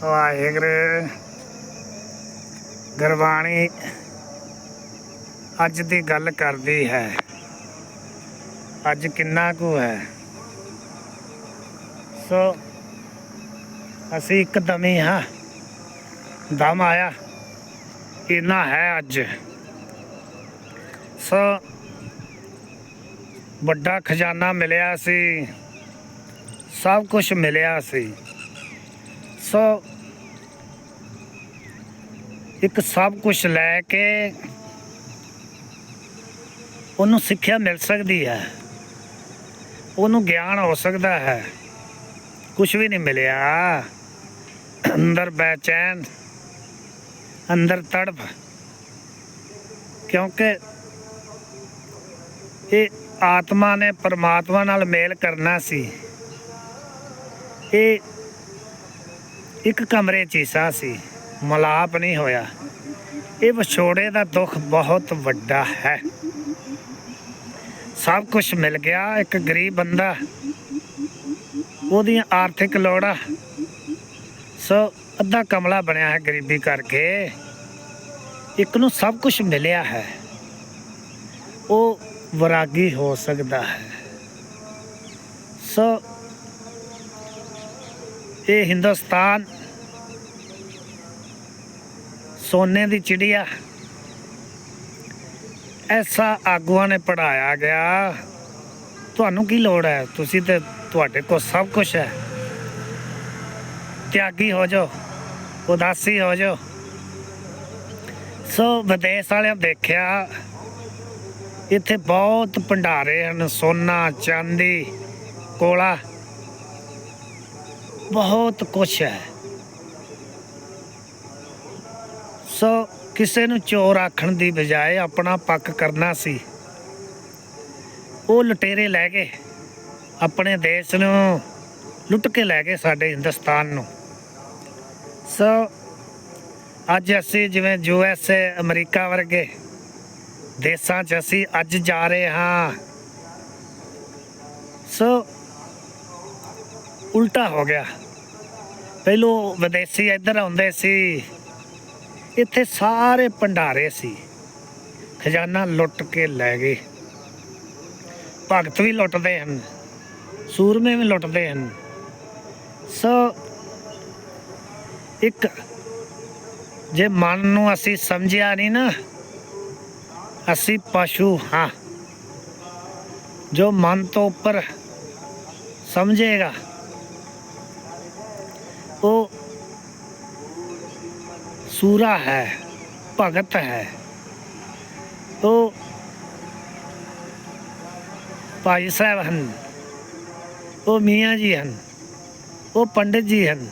ਵਾਹਿਗੁਰੂ। ਗੁਰਬਾਣੀ ਅੱਜ ਦੀ ਗੱਲ ਕਰਦੀ ਹੈ। ਅੱਜ ਕਿੰਨਾ ਕੁ ਹੈ। ਸੋ ਅਸੀਂ ਇੱਕਦਮ ਹੀ ਹਾਂ। ਦਮ ਆਇਆ ਇੰਨਾ ਹੈ ਅੱਜ। ਸੋ ਵੱਡਾ ਖਜ਼ਾਨਾ ਮਿਲਿਆ ਸੀ। ਸਭ ਕੁਝ ਮਿਲਿਆ ਸੀ। ਸੋ ਇੱਕ ਸਭ ਕੁਝ ਲੈ ਕੇ ਉਹਨੂੰ ਸਿੱਖਿਆ ਮਿਲ ਸਕਦੀ ਹੈ। ਉਹਨੂੰ ਗਿਆਨ ਹੋ ਸਕਦਾ ਹੈ। ਕੁਝ ਵੀ ਨਹੀਂ ਮਿਲਿਆ। ਅੰਦਰ ਬੇਚੈਨ, ਅੰਦਰ ਤੜਪ। ਕਿਉਂਕਿ ਇਹ ਆਤਮਾ ਨੇ ਪਰਮਾਤਮਾ ਨਾਲ ਮੇਲ ਕਰਨਾ ਸੀ। ਇਹ ਇੱਕ ਕਮਰੇ 'ਚ ਹੀ ਸੀ। ਮਲਾਪ ਨਹੀਂ ਹੋਇਆ। ਇਹ ਵਿਛੋੜੇ ਦਾ ਦੁੱਖ ਬਹੁਤ ਵੱਡਾ ਹੈ। ਸਭ ਕੁਝ ਮਿਲ ਗਿਆ, ਇੱਕ ਗਰੀਬ ਬੰਦਾ। ਉਹਦੀਆਂ ਆਰਥਿਕ ਲੋੜਾਂ। ਸੋ ਅੱਧਾ ਕਮਲਾ ਬਣਿਆ ਹੈ ਗਰੀਬੀ ਕਰਕੇ। ਇੱਕ ਨੂੰ ਸਭ ਕੁਝ ਮਿਲਿਆ ਹੈ। ਉਹ ਵਿਰਾਗੀ ਹੋ ਸਕਦਾ ਹੈ। ਸੋ ਇਹ ਹਿੰਦੁਸਤਾਨ ਸੋਨੇ ਦੀ ਚਿੜੀਆ ਐਸਾ ਆਗੂਆਂ ਨੇ ਪੜਾਇਆ ਗਿਆ। ਤੁਹਾਨੂੰ ਕੀ ਲੋੜ ਹੈ? ਤੁਸੀਂ ਤੇ ਤੁਹਾਡੇ ਕੋਲ ਸਭ ਕੁਝ ਹੈ। ਤਿਆਗੀ ਹੋ ਜਾਓ, ਉਦਾਸੀ ਹੋ ਜਾਓ। ਸੋ ਵਿਦੇਸ਼ ਵਾਲਿਆਂ ਦੇਖਿਆ, ਇੱਥੇ ਬਹੁਤ ਭੰਡਾਰੇ ਹਨ, ਸੋਨਾ, ਚਾਂਦੀ, ਕੋਲਾ। ਬਹੁਤ ਕੁਛ ਹੈ। ਸੋ ਕਿਸੇ ਨੂੰ ਚੋਰ ਆਖਣ ਦੀ ਬਜਾਏ ਆਪਣਾ ਪੱਕ ਕਰਨਾ ਸੀ। ਉਹ ਲੁਟੇਰੇ ਲੈ ਗਏ ਆਪਣੇ ਦੇਸ਼ ਨੂੰ ਲੁੱਟ ਕੇ ਲੈ ਗਏ ਸਾਡੇ ਹਿੰਦੁਸਤਾਨ ਨੂੰ। ਸੋ ਅੱਜ ਅਸੀਂ ਜਿਵੇਂ ਯੂ ਐਸ ਏ, ਅਮਰੀਕਾ ਵਰਗੇ ਦੇਸ਼ਾਂ 'ਚ ਅਸੀਂ ਅੱਜ ਜਾ ਰਹੇ ਹਾਂ। ਸੋ ਉਲਟਾ ਹੋ ਗਿਆ। ਪਹਿਲੋਂ ਵਿਦੇਸ਼ੀ ਇੱਧਰ ਆਉਂਦੇ ਸੀ। ਇੱਥੇ ਸਾਰੇ ਭੰਡਾਰੇ ਸੀ। ਖਜ਼ਾਨਾ ਲੁੱਟ ਕੇ ਲੈ ਗਏ। ਭਗਤ ਵੀ ਲੁੱਟਦੇ ਹਨ, ਸੂਰਮੇ ਵੀ ਲੁੱਟਦੇ ਹਨ। ਸੋ, ਇੱਕ ਜੇ ਮਨ ਨੂੰ ਅਸੀਂ ਸਮਝਿਆ ਨਹੀਂ ਨਾ, ਅਸੀਂ ਪਸ਼ੂ ਹਾਂ। ਜੋ ਮਨ ਤੋਂ ਉੱਪਰ ਸਮਝੇਗਾ। ਉਹ ਸੂਰਾ ਹੈ, ਭਗਤ ਹੈ। ਉਹ ਭਾਈ ਸਾਹਿਬ ਹਨ, ਉਹ ਮੀਆਂ ਜੀ ਹਨ, ਉਹ ਪੰਡਿਤ ਜੀ ਹਨ,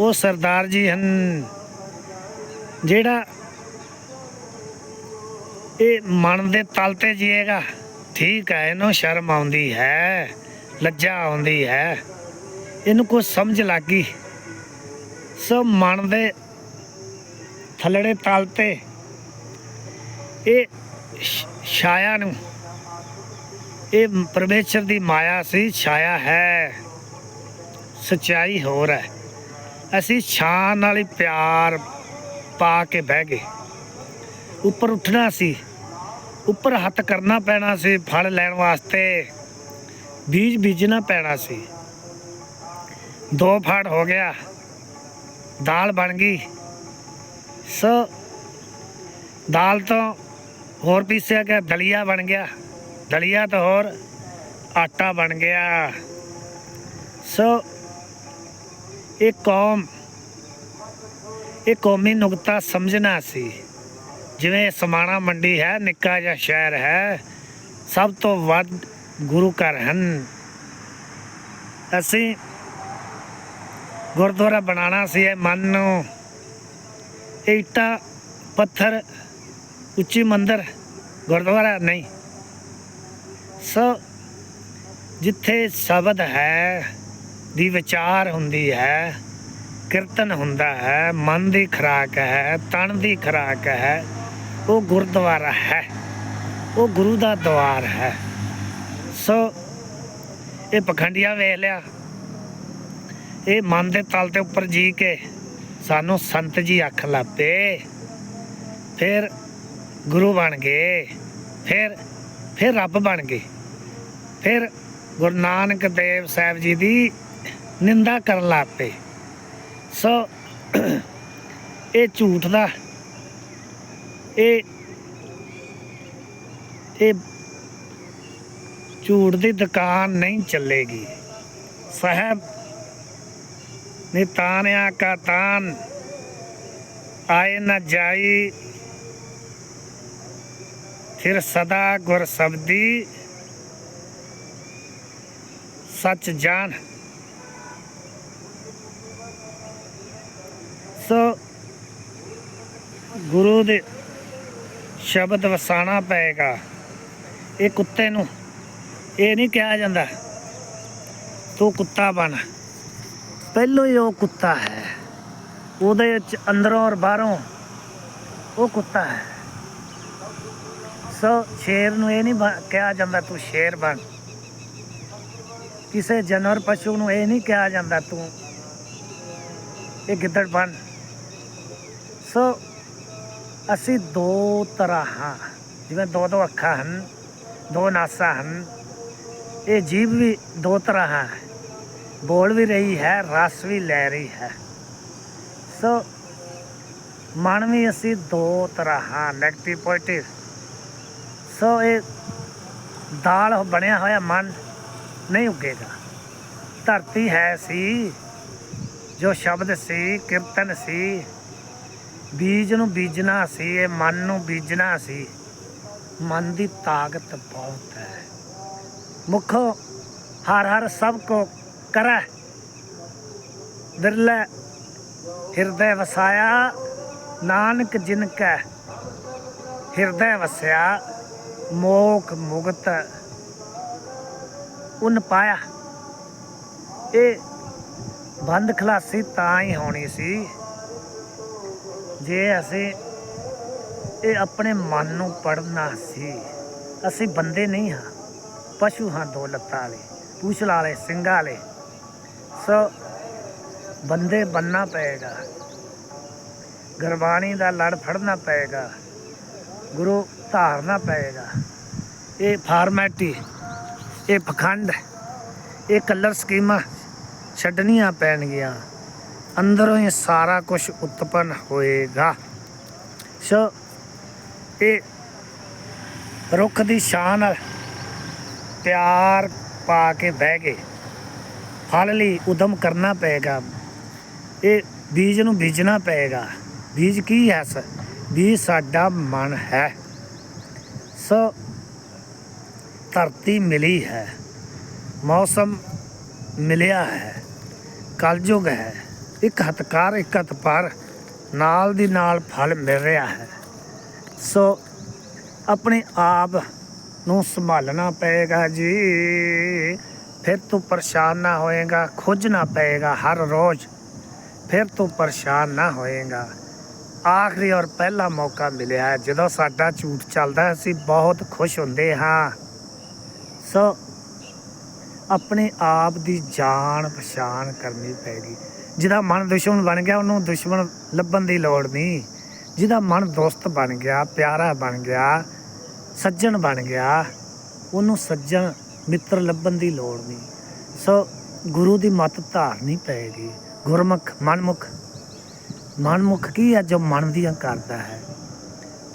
ਉਹ ਸਰਦਾਰ ਜੀ ਹਨ। ਜਿਹੜਾ ਇਹ ਮਨ ਦੇ ਤਲ ਤੇ ਜੀਏਗਾ, ਠੀਕ ਹੈ, ਇਹਨੂੰ ਸ਼ਰਮ ਆਉਂਦੀ ਹੈ ਲੱਜਾ ਆਉਂਦੀ ਹੈ। ਇਹਨੂੰ ਕੋਈ ਸਮਝ ਲੱਗੀ ਸੋ ਮਨ ਦੇ ਥੱਲੜੇ ਤਲ ਤੇ ਇਹ ਛਾਇਆ ਨੂੰ, ਇਹ ਪਰਮੇਸ਼ਰ ਦੀ ਮਾਇਆ ਸੀ, ਛਾਇਆ ਹੈ। ਸਚਾਈ ਹੋਰ ਹੈ। ਅਸੀਂ ਛਾਂ ਨਾਲ ਹੀ ਪਿਆਰ ਪਾ ਕੇ ਬਹਿ ਗਏ। ਉੱਪਰ ਉੱਠਣਾ ਸੀ। ਉੱਪਰ ਹੱਥ ਕਰਨਾ ਪੈਣਾ ਸੀ, ਫਲ ਲੈਣ ਵਾਸਤੇ। ਬੀਜ ਬੀਜਣਾ ਪੈਣਾ ਸੀ। ਦੋ ਫੜ ਹੋ ਗਿਆ। ਦਾਲ ਬਣ ਗਈ। ਸੋ ਦਾਲ ਤੋਂ ਹੋਰ ਪੀਸਿਆ ਗਿਆ, ਦਲੀਆ ਬਣ ਗਿਆ। ਦਲੀਆ ਤੋਂ ਹੋਰ ਆਟਾ ਬਣ ਗਿਆ। ਸੋ ਇਹ ਕੌਮ, ਇਹ ਕੌਮੀ ਨੁਕਤਾ ਸਮਝਣਾ ਸੀ। ਜਿਵੇਂ ਸਮਾਣਾ ਮੰਡੀ ਹੈ, ਨਿੱਕਾ ਜਿਹਾ ਸ਼ਹਿਰ ਹੈ, ਸਭ ਤੋਂ ਵੱਧ ਗੁਰੂ ਘਰ ਹਨ। ਅਸੀਂ ਗੁਰਦੁਆਰਾ ਬਣਾਉਣਾ ਸੀ ਇਹ ਮਨ ਨੂੰ। ਇਹ ਇੱਟਾਂ, ਪੱਥਰ, ਉੱਚੀ ਮੰਦਰ, ਗੁਰਦੁਆਰਾ ਨਹੀਂ। ਸੋ ਜਿੱਥੇ ਸ਼ਬਦ ਹੈ, ਦੀ ਵਿਚਾਰ ਹੁੰਦੀ ਹੈ, ਕੀਰਤਨ ਹੁੰਦਾ ਹੈ, ਮਨ ਦੀ ਖਰਾਕ ਹੈ, ਤਨ ਦੀ ਖਰਾਕ ਹੈ, ਉਹ ਗੁਰਦੁਆਰਾ ਹੈ। ਉਹ ਗੁਰੂ ਦਾ ਦਵਾਰ ਹੈ। ਸੋ ਇਹ ਪਖੰਡੀਆਂ ਵੇਖ ਲਿਆ। ਇਹ ਮਨ ਦੇ ਤਲ ਤੇ ਉੱਪਰ ਜੀ ਕੇ ਸਾਨੂੰ ਸੰਤ ਜੀ ਆਖ ਲਾਪੇ। ਫਿਰ ਗੁਰੂ ਬਣ ਗਏ। ਫਿਰ ਫਿਰ ਰੱਬ ਬਣ ਗਏ। ਫਿਰ ਗੁਰੂ ਨਾਨਕ ਦੇਵ ਸਾਹਿਬ ਜੀ ਦੀ ਨਿੰਦਾ ਕਰਨ ਲੱਗ ਪਏ ਸੋ ਇਹ ਝੂਠ ਦਾ, ਇਹ ਇਹ ਝੂਠ ਦੀ ਦੁਕਾਨ ਨਹੀਂ ਚੱਲੇਗੀ। ਸਾਹਿਬ ਨੇ ਤਾਨਿਆ ਕਾ ਤਾਨ ਆਏ ਨਾ ਜਾਈ। ਫਿਰ ਸਦਾ ਗੁਰ ਸਬਦੀ, ਸੱਚ ਜਾਣ। ਸੋ ਗੁਰੂ ਦੇ ਸ਼ਬਦ ਵਸਾਣਾ ਪਏਗਾ। ਇਹ ਕੁੱਤੇ ਨੂੰ ਇਹ ਨਹੀਂ ਕਿਹਾ ਜਾਂਦਾ, ਤੂੰ ਕੁੱਤਾ ਬਣ। ਪਹਿਲੋਂ ਹੀ ਉਹ ਕੁੱਤਾ ਹੈ। ਉਹਦੇ ਵਿੱਚ ਅੰਦਰੋਂ ਔਰ ਬਾਹਰੋਂ ਉਹ ਕੁੱਤਾ ਹੈ। ਸੋ ਸ਼ੇਰ ਨੂੰ ਇਹ ਨਹੀਂ ਬ- ਕਿਹਾ ਜਾਂਦਾ ਤੂੰ ਸ਼ੇਰ ਬਣ। ਕਿਸੇ ਜਾਨਵਰ ਪਸ਼ੂ ਨੂੰ ਇਹ ਨਹੀਂ ਕਿਹਾ ਜਾਂਦਾ ਤੂੰ ਇਹ ਗਿੱਦੜ ਬਣ। ਸੋ ਅਸੀਂ ਦੋ ਤਰ੍ਹਾਂ ਹਾਂ। ਜਿਵੇਂ ਦੋ ਦੋ ਅੱਖਾਂ ਹਨ, ਦੋ ਨਾਸਾਂ ਹਨ। ਇਹ ਜੀਭ ਵੀ ਦੋ ਤਰ੍ਹਾਂ ਹੈ। ਬੋਲ ਵੀ ਰਹੀ ਹੈ, ਰਸ ਵੀ ਲੈ ਰਹੀ ਹੈ। ਸੋ ਮਨ ਵੀ ਅਸੀਂ ਦੋ ਤਰ੍ਹਾਂ ਹਾਂ ਨੈਗੇਟਿਵ ਪੋਜ਼ਿਟਿਵ ਸੋ ਇਹ ਦਾਲ ਬਣਿਆ ਹੋਇਆ ਮਨ ਨਹੀਂ ਉੱਗੇਗਾ। ਧਰਤੀ ਹੈ ਸੀ, ਜੋ ਸ਼ਬਦ ਸੀ, ਕੀਰਤਨ ਸੀ। ਬੀਜ ਨੂੰ ਬੀਜਣਾ ਸੀ, ਇਹ ਮਨ ਨੂੰ ਬੀਜਣਾ ਸੀ। ਮਨ ਦੀ ਤਾਕਤ ਬਹੁਤ ਹੈ। ਮੁੱਖ ਹਰ ਹਰ ਸਭ ਕੋ ਕਰੈ। ਬਿਰਲੇ ਹਿਰਦੈ ਵਸਾਇਆ, ਨਾਨਕ ਜਿਨ ਕੈ ਹਿਰਦੈ ਵਸਿਆ, ਮੋਖ ਮੁਗਤ ਉਨ ਪਾਇਆ। ਇਹ ਬੰਦ ਖਲਾਸੀ ਤਾਂ ਹੀ ਹੋਣੀ ਸੀ ਜੇ ਅਸੀਂ ਇਹ ਆਪਣੇ ਮਨ ਨੂੰ ਪੜਨਾ ਸੀ। ਅਸੀਂ ਬੰਦੇ ਨਹੀਂ ਹਾਂ, ਪਸ਼ੂ ਹਾਂ ਦੋ ਲੱਤਾਂ ਵਾਲੇ ਪੂਛ ਵਾਲੇ ਸਿੰਘਾਂ ਵਾਲੇ। ਸੋ ਬੰਦੇ ਬੰਨਾ ਪਏਗਾ। ਗੁਰਬਾਣੀ ਦਾ ਲੜ ਫੜਨਾ ਪਏਗਾ। ਗੁਰੂ ਧਾਰਨਾ ਪਏਗਾ। ਇਹ ਫਾਰਮੈਟੀ ਇਹ ਪਖੰਡ, ਇਹ ਕਲਰ ਸਕੀਮਾਂ ਛੱਡਣੀਆਂ ਪੈਣਗੀਆਂ। ਅੰਦਰੋਂ ਹੀ ਸਾਰਾ ਕੁਝ ਉਤਪਨ ਹੋਏਗਾ। ਸੋ ਇਹ ਰੁੱਖ ਦੀ ਸ਼ਾਨ ਨਾਲ ਪਿਆਰ ਪਾ ਕੇ ਬਹਿ ਗਏ। ਫਲ ਲਈ ਉਦਮ ਕਰਨਾ ਪਏਗਾ। ਇਹ ਬੀਜ ਨੂੰ ਬੀਜਣਾ ਪਏਗਾ। ਬੀਜ ਕੀ ਹੈ ਸ? ਬੀਜ ਸਾਡਾ ਮਨ ਹੈ। ਸੋ ਧਰਤੀ ਮਿਲੀ ਹੈ। ਮੌਸਮ ਮਿਲਿਆ ਹੈ। ਕਲਯੁਗ ਹੈ। ਇੱਕ ਹਤਕਾਰ, ਇੱਕ ਹੱਥ ਨਾਲ ਦੀ ਨਾਲ ਫਲ ਮਿਲ ਰਿਹਾ ਹੈ। ਸੋ ਆਪਣੇ ਆਪ ਨੂੰ ਸੰਭਾਲਣਾ ਪਏਗਾ ਜੀ। ਫਿਰ ਤੂੰ ਪਰੇਸ਼ਾਨ ਨਾ ਹੋਏਗਾ ਖੋਜਣਾ ਪਏਗਾ ਹਰ ਰੋਜ਼। ਫਿਰ ਤੂੰ ਪਰੇਸ਼ਾਨ ਨਾ ਹੋਏਗਾ। ਆਖਰੀ ਔਰ ਪਹਿਲਾ ਮੌਕਾ ਮਿਲਿਆ ਹੈ। ਜਦੋਂ ਸਾਡਾ ਝੂਠ ਚੱਲਦਾ ਹੈ, ਅਸੀਂ ਬਹੁਤ ਖੁਸ਼ ਹੁੰਦੇ ਹਾਂ। ਸੋ ਆਪਣੇ ਆਪ ਦੀ ਜਾਣ ਪਛਾਣ ਕਰਨੀ ਪੈਗੀ। ਜਿਹਦਾ ਮਨ ਦੁਸ਼ਮਣ ਬਣ ਗਿਆ ਉਹਨੂੰ ਦੁਸ਼ਮਣ ਲੱਭਣ ਦੀ ਲੋੜ ਨਹੀਂ। ਜਿਹਦਾ ਮਨ ਦੋਸਤ ਬਣ ਗਿਆ ਪਿਆਰਾ ਬਣ ਗਿਆ ਸੱਜਣ ਬਣ ਗਿਆ ਉਹਨੂੰ ਸੱਜਣ ਮਿੱਤਰ ਲੱਭਣ ਦੀ ਲੋੜ ਨਹੀਂ। ਸੋ ਗੁਰੂ ਦੀ ਮੱਤ ਧਾਰਨੀ ਪਏਗੀ। ਗੁਰਮੁਖ, ਮਨਮੁਖ। ਮਨਮੁਖ ਕੀ ਹੈ ਜੋ ਮਨ ਦੀਆਂ ਕਰਦਾ ਹੈ?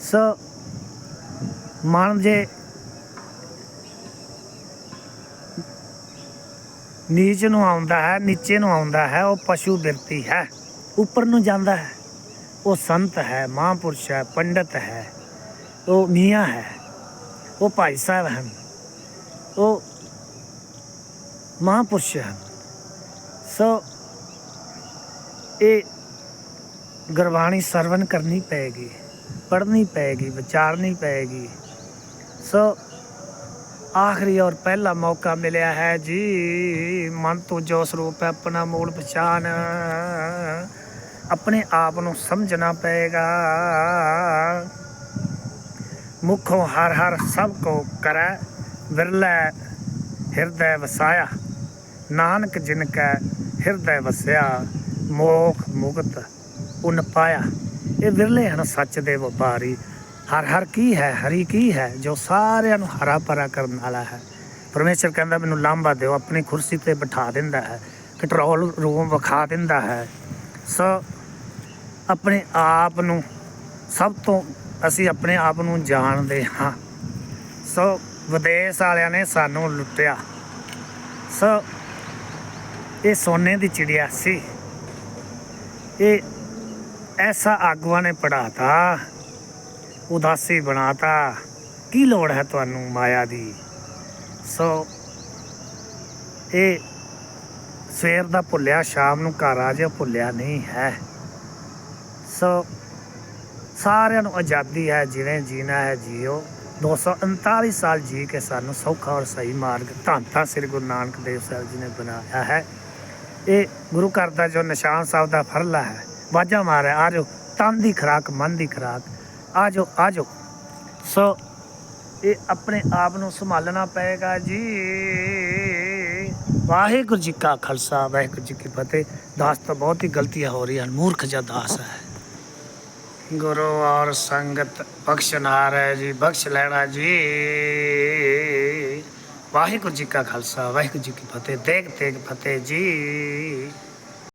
ਸੋ ਮਨ ਜੇ ਨੀਚ ਨੂੰ ਆਉਂਦਾ ਹੈ, ਨੀਚੇ ਨੂੰ ਆਉਂਦਾ ਹੈ, ਉਹ ਪਸ਼ੂ ਬਿਰਤੀ ਹੈ, ਉੱਪਰ ਨੂੰ ਜਾਂਦਾ ਹੈ। ਉਹ ਸੰਤ ਹੈ, ਮਹਾਂਪੁਰਸ਼ ਹੈ, ਪੰਡਤ ਹੈ, ਉਹ ਮੀਆਂ ਹੈ, ਉਹ ਭਾਈ ਸਾਹਿਬ ਹਨ। ਮਹਾਂਪੁਰਸ਼ ਹਨ। ਸੋ ਇਹ ਗੁਰਬਾਣੀ ਸਰਵਨ ਕਰਨੀ ਪਏਗੀ ਪੜ੍ਹਨੀ ਪਏਗੀ ਵਿਚਾਰਨੀ ਪਏਗੀ ਸੋ ਆਖਰੀ ਔਰ ਪਹਿਲਾ ਮੌਕਾ ਮਿਲਿਆ ਹੈ ਜੀ। ਮਨ ਤੋਂ ਜੋ ਸਰੂਪ ਹੈ, ਆਪਣਾ ਮੂਲ ਪਛਾਣ। ਆਪਣੇ ਆਪ ਨੂੰ ਸਮਝਣਾ ਪਏਗਾ। ਮੁਖੋਂ ਹਰ ਹਰ ਸਭ ਕੋ ਕਰੈ, ਵਿਰਲੇ ਹਿਰਦੈ ਵਸਾਇਆ। ਨਾਨਕ ਜਿਨ ਕੈ ਹਿਰਦੈ ਵਸਿਆ, ਮੋਖ ਮੁਕਤ ਉਨ ਪਾਇਆ। ਇਹ ਵਿਰਲੇ ਹਨ ਸੱਚ ਦੇ ਵਪਾਰੀ। ਹਰ ਹਰ ਕੀ ਹੈ, ਹਰੀ ਕੀ ਹੈ, ਜੋ ਸਾਰਿਆਂ ਨੂੰ ਹਰਾ ਭਰਾ ਕਰਨ ਵਾਲਾ ਹੈ। ਪਰਮੇਸ਼ਰ ਕਹਿੰਦਾ, ਮੈਨੂੰ ਲਾਂਭਾ ਦਿਓ, ਆਪਣੀ ਕੁਰਸੀ ਤੇ ਬਿਠਾ ਦਿੰਦਾ ਹੈ, ਕੰਟਰੋਲ ਰੂਮ ਵਿਖਾ ਦਿੰਦਾ ਹੈ। ਸੋ ਆਪਣੇ ਆਪ ਨੂੰ, ਸਭ ਤੋਂ ਅਸੀਂ ਆਪਣੇ ਆਪ ਨੂੰ ਜਾਣਦੇ ਹਾਂ। ਸੋ ਵਿਦੇਸ਼ ਵਾਲਿਆਂ ਨੇ ਸਾਨੂੰ ਲੁੱਟਿਆ। ਸੋ ਇਹ ਸੋਨੇ ਦੀ ਚਿੜੀਆ ਸੀ। ਇਹ ਐਸਾ ਆਗੂਆਂ ਨੇ ਪੜਾਤਾ ਉਦਾਸੀ ਬਣਾਤਾ। ਕੀ ਲੋੜ ਹੈ ਤੁਹਾਨੂੰ ਮਾਇਆ ਦੀ? ਸੋ ਇਹ ਸਵੇਰ ਦਾ ਭੁੱਲਿਆ, ਸ਼ਾਮ ਨੂੰ ਘਰ ਆ ਜਾ ਭੁੱਲਿਆ ਨਹੀਂ ਹੈ। ਸੋ ਸਾਰਿਆਂ ਨੂੰ ਆਜ਼ਾਦੀ ਹੈ, ਜਿਵੇਂ ਜੀਣਾ ਹੈ, ਜੀਓ। 239 ਸਾਲ ਜੀ ਕੇ ਸਾਨੂੰ ਸੌਖਾ ਔਰ ਸਹੀ ਮਾਰਗ ਧੰਨ ਧੰਨ ਸ੍ਰੀ ਗੁਰੂ ਨਾਨਕ ਦੇਵ ਸਾਹਿਬ ਜੀ ਨੇ ਬਣਾਇਆ ਹੈ। ਇਹ ਗੁਰੂ ਘਰ ਦਾ ਜੋ ਨਿਸ਼ਾਨ ਸਾਹਿਬ ਦਾ ਫਰਲਾ ਹੈ, ਵਾਜਾ ਮਾਰਿਆ, ਆ ਜਾਓ ਤਨ ਦੀ ਖਰਾਕ, ਮਨ ਦੀ ਖਰਾਕ, ਆ ਜਾਓ ਆ ਜਾਓ ਸੋ ਇਹ ਆਪਣੇ ਆਪ ਨੂੰ ਸੰਭਾਲਣਾ ਪਏਗਾ ਜੀ। ਵਾਹਿਗੁਰੂ ਜੀ ਕਾ ਖਾਲਸਾ, ਵਾਹਿਗੁਰੂ ਜੀ ਕੀ ਫਤਿਹ। ਦਾਸ ਤਾਂ ਬਹੁਤ ਹੀ ਗਲਤੀਆਂ ਹੋ ਰਹੀਆਂ ਹਨ, ਮੂਰਖ ਜਿਹਾ ਦਾਸ ਹੈ। ਗੁਰੂ ਔਰ ਸੰਗਤ ਬਖਸ਼ਨਾਰ ਹੈ ਜੀ, ਬਖਸ਼ ਲੈਣਾ ਜੀ। ਵਾਹਿਗੁਰੂ ਜੀ ਕਾ ਖਾਲਸਾ ਵਾਹਿਗੁਰੂ ਜੀ ਕੀ ਫਤਿਹ। ਦੇਖ ਤੇਗ ਫਤਿਹ ਜੀ।